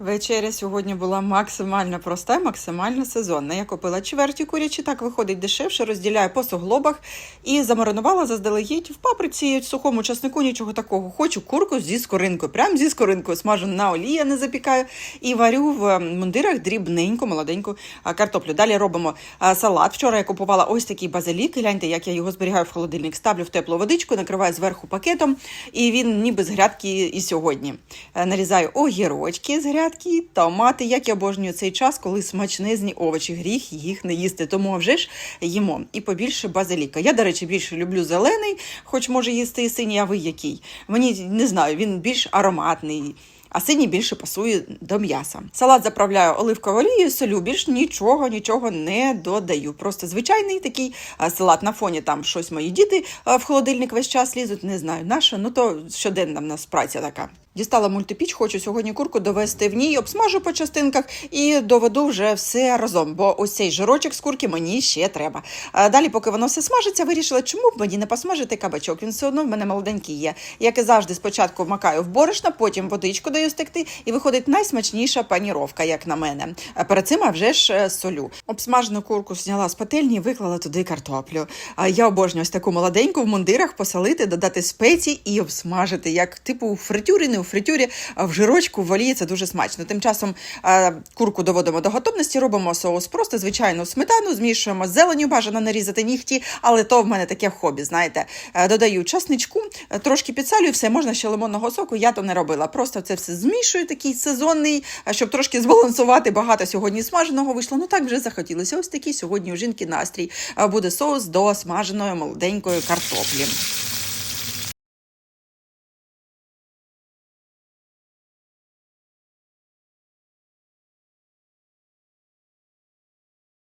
Вечеря сьогодні була максимально проста, максимально сезонна. Я купила чверті курячі, так виходить дешевше, розділяю по суглобах і замаринувала заздалегідь в паприці, в сухому часнику, нічого такого. Хочу курку зі скоринкою. Прям зі скоринкою смажу на олії, я не запікаю. І варю в е, мундирах дрібненьку, молоденьку картоплю. Далі робимо салат. Вчора я купувала ось такий базилік. Гляньте, як я його зберігаю в холодильник. Ставлю в теплу водичку, накриваю зверху пакетом, і він ніби з грядки і сьогодні. Е, Нарізаю огірочки з грядки, томати. Як я обожнюю цей час, коли смачнезні овочі, гріх їх не їсти. Тому вже ж їмо. І побільше базиліка. Я, до речі, більше люблю зелений, хоч може їсти і синій, а ви який. Мені не знаю, він більш ароматний. А синій більше пасує до м'яса. Салат заправляю оливковою олією, солю, більш нічого, нічого не додаю. Просто звичайний такий салат на фоні там щось мої діти в холодильник весь час лізуть, не знаю на ну то щоденна в нас праця така. Дістала мультипіч, хочу сьогодні курку довести в ній, обсмажу по частинках і доведу вже все разом, бо ось цей жирочок з курки мені ще треба. А далі, поки воно все смажиться, вирішила, чому б мені не посмажити кабачок. Він все одно в мене молоденький є. Як і завжди, спочатку вмакаю в борошно, потім водичку даю стекти, і виходить найсмачніша паніровка, як на мене. А перед цим а вже ж е, солю. Обсмажену курку зняла з пательні і виклала туди картоплю. А я обожнюю ось таку молоденьку в мундирах посолити, додати спеції і обсмажити, як типу у фритюрі, не фритюрі, в жирочку в це дуже смачно. Тим часом курку доводимо до готовності, робимо соус просто звичайну сметану, змішуємо з зеленю, бажано нарізати нігті, але то в мене таке хобі, знаєте. Е, Додаю часничку, е, трошки підсалюю, все, можна ще лимонного соку, я то не робила. Просто це все змішую, такий сезонний, е, щоб трошки збалансувати. Багато сьогодні смаженого вийшло. Ну так вже захотілося. Ось такий сьогодні у жінки настрій. Буде соус до смаженої молоденької картоплі.